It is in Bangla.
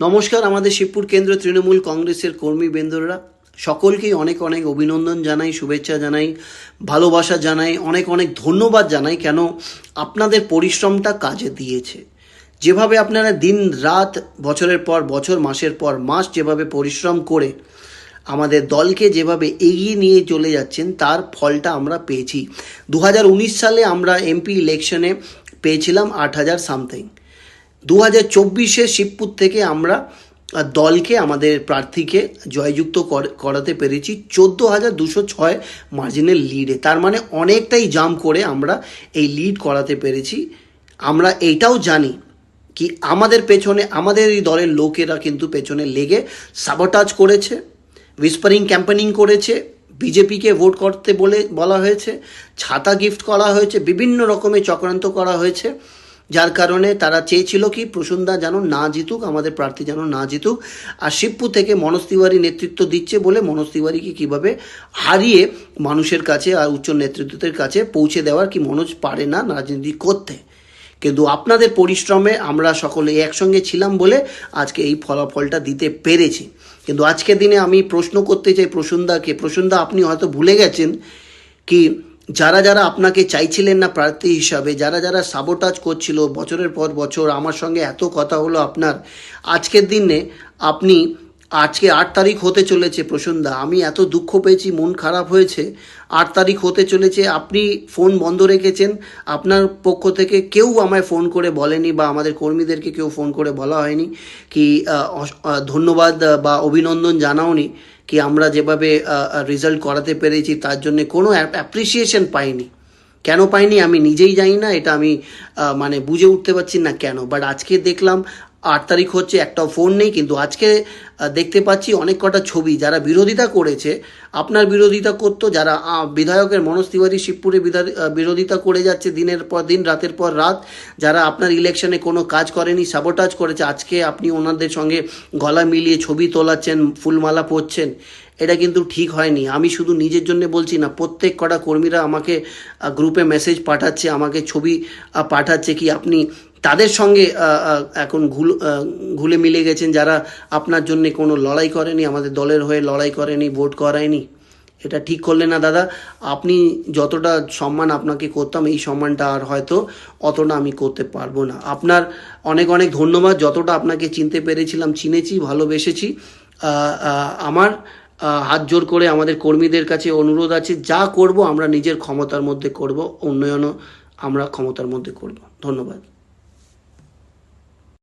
নমস্কার, আমাদের শিবপুর কেন্দ্র তৃণমূল কংগ্রেসের কর্মীবৃন্দরা সকলকেই অনেক অনেক অভিনন্দন জানাই, শুভেচ্ছা জানাই, ভালোবাসা জানাই, অনেক অনেক ধন্যবাদ জানাই কেন আপনাদের পরিশ্রমটা কাজে দিয়েছে। যেভাবে আপনারা দিন রাত, বছরের পর বছর, মাসের পর মাস যেভাবে পরিশ্রম করে আমাদের দলকে যেভাবে এগিয়ে নিয়ে চলে যাচ্ছেন, তার ফলটা আমরা পেয়েছি। দু হাজার উনিশ সালে আমরা এমপি ইলেকশনে পেয়েছিলাম আট হাজার সামথিং। দু হাজার চব্বিশে শিবপুর থেকে আমরা দলকে, আমাদের প্রার্থীকে জয়যুক্ত কর- করাতে পেরেছি চোদ্দ হাজার দুশো ছয় মার্জিনের লিডে তার মানে অনেকটাই জাম্প করে আমরা এই লিড করাতে পেরেছি। আমরা এইটাও জানি কি আমাদের পেছনে, আমাদের এই দলের লোকেরা কিন্তু পেছনে লেগে সাবোটাজ করেছে উইসপারিং ক্যাম্পেনিং করেছে, বিজেপিকে ভোট করতে বলে বলা হয়েছে, ছাতা গিফট করা হয়েছে, বিভিন্ন রকমের চক্রান্ত করা হয়েছে। যার কারণে তারা চেয়েছিল কি, প্রসুন্দা যেন না জিতুক, আমাদের প্রার্থী যেন না জিতুক। আর শিবপুর থেকে মনোজ তিওয়ারি নেতৃত্ব দিচ্ছে বলে মনোজ তিওয়ারিকে কীভাবে হারিয়ে মানুষের কাছে আর উচ্চ নেতৃত্বের কাছে পৌঁছে দেওয়ার কি মনোজ পারে না, রাজনীতি করতে? কিন্তু আপনাদের পরিশ্রমে আমরা সকলে একসঙ্গে ছিলাম বলে আজকে এই ফলাফলটা দিতে পেরেছি। কিন্তু আজকের দিনে আমি প্রশ্ন করতে চাই প্রসুন্দাকে। প্রসুন্দা, আপনি হয়তো ভুলে গেছেন কি যারা যারা আপনাকে চাইছিলেন না প্রার্থী হিসাবে, যারা যারা সাবোটাজ করছিল বছরের পর বছর, আমার সঙ্গে এত কথা হলো আপনার। আজকের দিনে আপনি, আজকে আট তারিখ হতে চলেছে প্রসন্দা আমি এত দুঃখ পেয়েছি, মন খারাপ হয়েছে। আট তারিখ হতে চলেছে, আপনি ফোন বন্ধ রেখেছেন, আপনার পক্ষ থেকে কেউ আমায় ফোন করে বলেনি বা আমাদের কর্মীদেরকে কেউ ফোন করে বলা হয়নি কি ধন্যবাদ বা অভিনন্দন জানাওনি। কি আমরা যেভাবে রেজাল্ট করাতে পেরেছি তার জন্য কোনো অ্যাপ্রিসিয়েশন পাইনি। কেন পাইনি আমি নিজেই জানি না, এটা আমি মানে বুঝে উঠতে পারছি না কেন। বাট আজকে দেখলাম, আট তারিখ হচ্ছে একটাও ফোন নেই, কিন্তু আজকে দেখতে পাচ্ছি অনেক কটা ছবি। যারা বিরোধিতা করেছে, আপনার বিরোধিতা করতো, যারা বিধায়কের মনোজ তিওয়ারি শিবপুরে বিরোধিতা করে যাচ্ছে দিনের পর দিন, রাতের পর রাত, যারা আপনার ইলেকশনে কোনো কাজ করেনি সাবোটাজ করেছে, আজকে আপনি ওনাদের সঙ্গে গলা মিলিয়ে ছবি তোলাচ্ছেন, ফুলমালা পরছেন এটা কিন্তু ঠিক হয়নি। আমি শুধু নিজের জন্য বলছি না, প্রত্যেক কটা কর্মীরা আমাকে গ্রুপে মেসেজ পাঠাচ্ছে, আমাকে ছবি পাঠাচ্ছে কি আপনি তাদের সঙ্গে এখন ঘুল ঘুলে মিলে গেছেন যারা আপনার জন্য কোনো লড়াই করেনি, আমাদের দলের হয়ে লড়াই করেনি, ভোট করায়নি। এটা ঠিক করলেন না দাদা, আপনি যতটা সম্মান আপনাকে করতাম, এই সম্মানটা আর হয়তো অতটা আমি করতে পারব না। আপনার অনেক অনেক ধন্যবাদ, যতটা আপনাকে চিনতে পেরেছিলাম, চিনেছি, ভালোবেসেছি। আমার হাত জোর করে আমাদের কর্মীদের কাছে অনুরোধ আছে, যা করব আমরা নিজের ক্ষমতার মধ্যে করব, উন্নয়নও আমরা ক্ষমতার মধ্যে করব। ধন্যবাদ।